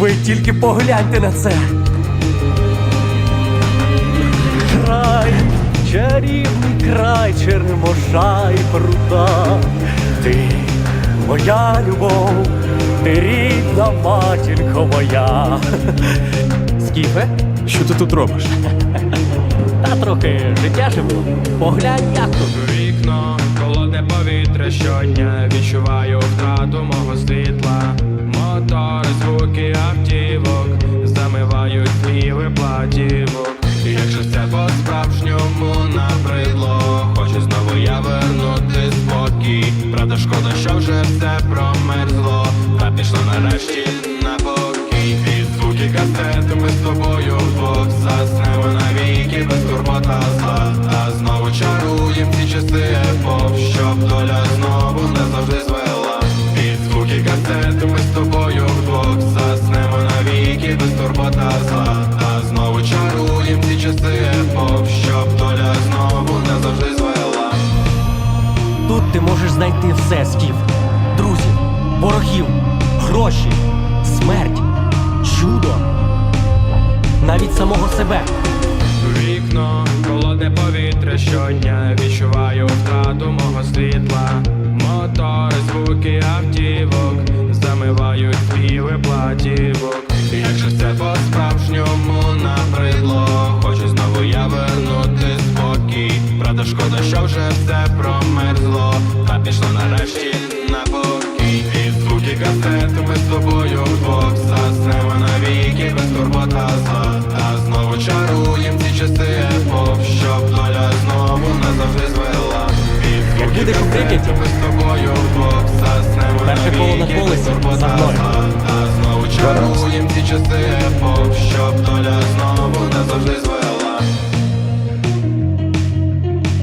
Ви тільки погляньте на це. Край, чарівний край, черемоша і прута. Ти моя любов, ти рідна матінко моя. Скіфе? Що ти тут робиш? Та трохи життя живу. Поглянь, як тут. Вікно, холодне повітря щодня відчуваю втрату мого світла. По-справжньому набридло, хочу знову я вернути спокій. Правда, шкода, що вже все промерзло, та пішло нарешті на покій. І звуки касети ми з тобою вдвох заснемо навіки без турбота зла. Та знову чаруєм ці часи епох, щоб доля знову не завжди звела. Під звуки касети ми з тобою вдвох заснемо навіки без турбота зла. Знайти все, Скіф. Друзів, ворогів, гроші, смерть, чудо. Навіть самого себе. Вікно, холодне повітря щодня відчуваю втрату мого світла. Мотори, звуки автівок замивають співи платівок. Якщо це по-справжньому набридло, хочу знову я вернути спокій. Правда, шкода, що вже все промерзло, Знову ці часи епох, щоб доля знову не завжди звела. Як будеш у крикеті, ми з тобою вдвох заснемо перше коло на колесі за мною. Знову чаруєм ці часи епох, щоб доля знову